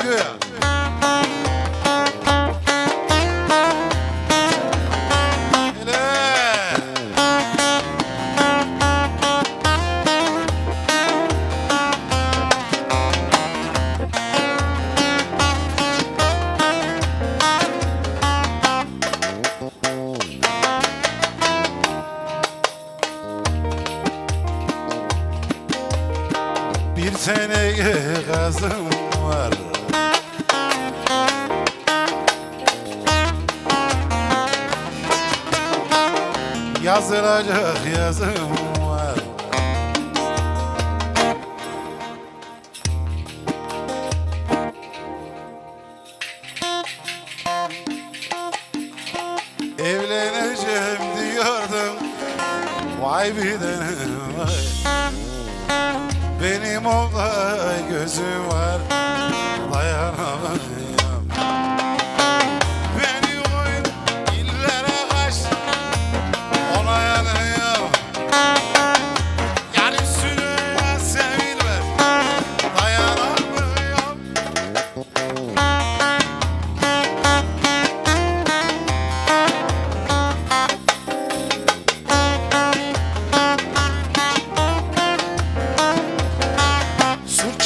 gidiyor ya. Bir seneye gazım var Yazılacak yazım var. Evleneceğim diyordum. Vay bir tanem vay Benim olay gözüm var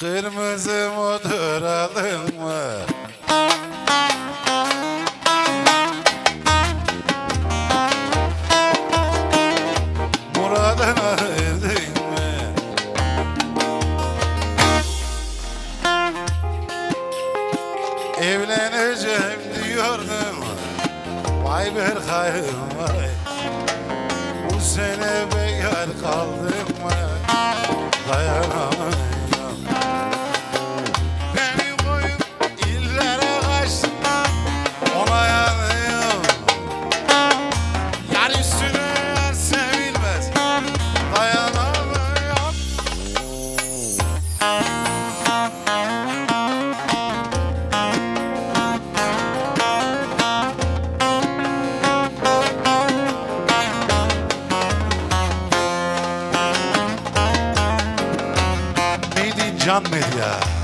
Kırmızı motor alın mı? Muradına erdin mi? Evleneceğim diyordum Vay Berkay'ım vay Bu sene bekar kaldım vay Dayanamıyorum Can Medya.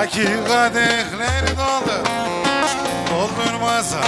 Saki kadehler doldu. Doldurmasa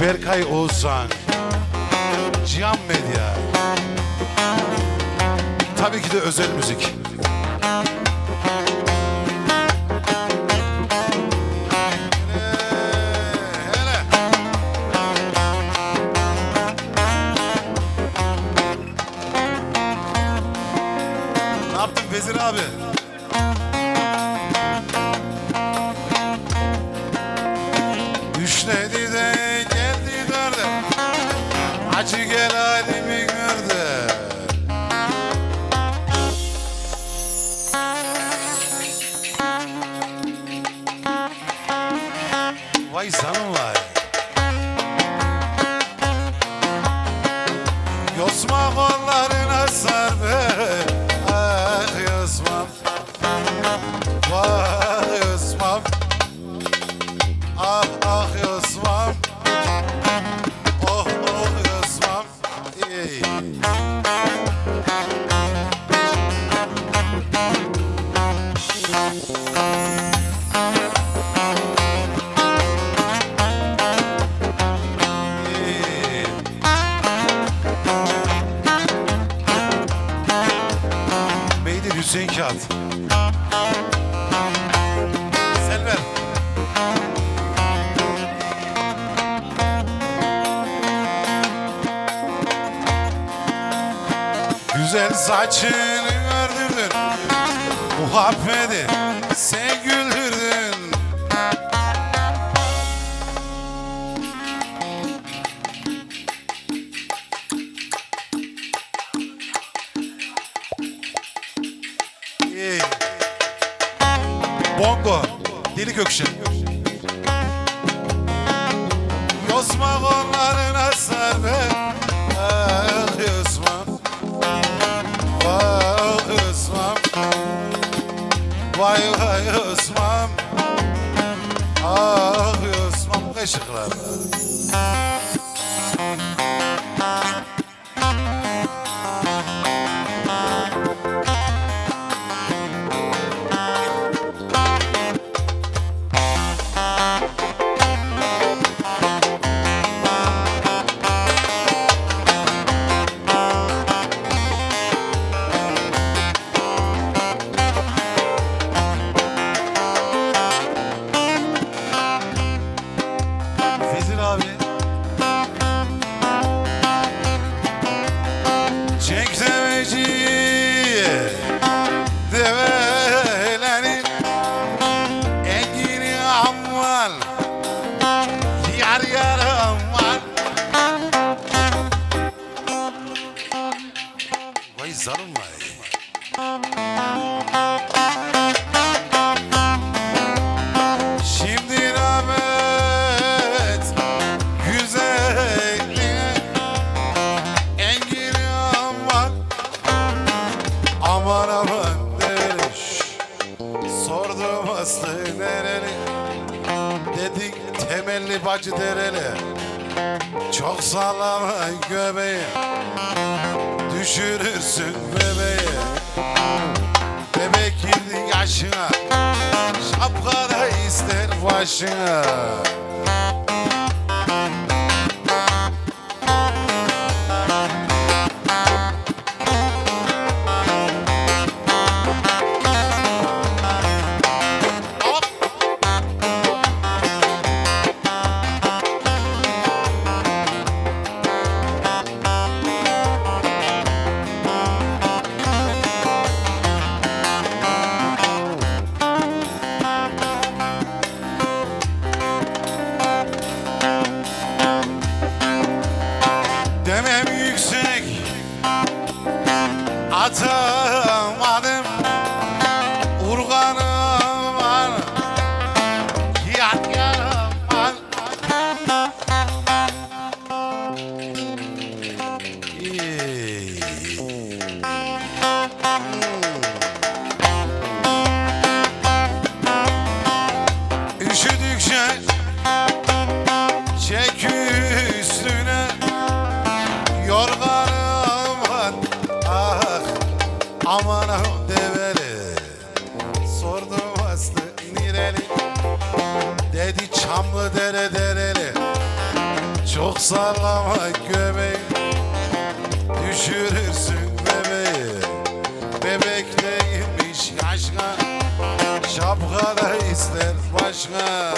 Berkay Oğuzhan Cihan Medya Tabii ki de özel müzik. Ne yaptın Vezir abi? Hüseyin Kağıt. Selver. Güzel saçını ördürdün Muhabbeti Deli Gökşen. Yosma kollarına sar be Ah Yosma Vay Osman Vay vay Osman Ah Osman Kaşıklar Çek seveci bacı dereli çok sallama göbeği. Düşürürsün bebeği bebek girdi yaşına. Şapkada ister başına Demem yüksek. Atamadım Çamlı dere dereli. Çok sallama göbeği. Düşürürsün bebeği. Bebek değilmiş yaşka Şapkada ister başka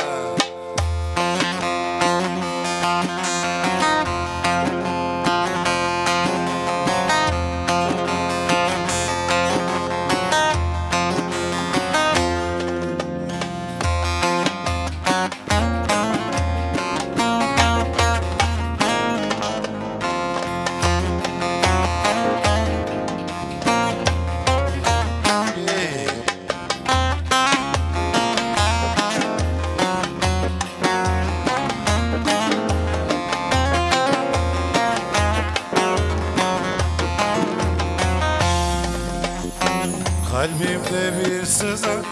Kalbimde bir sızı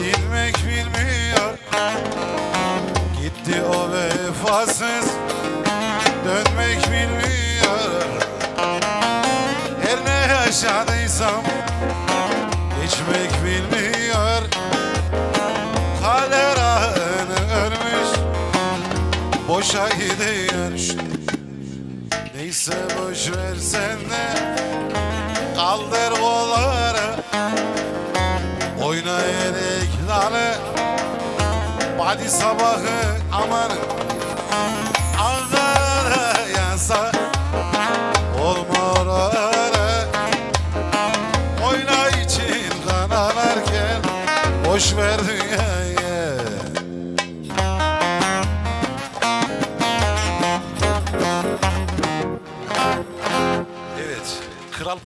Dinmek bilmiyor. Gitti o vefasız Dönmek bilmiyor. Her ne yaşadıysam Geçmek bilmiyor. Kader anı ölmüş Boşa gidiyor. Neyse boş ver sen de kaldır kolları Oyna erik dalı Hadi sabahı aman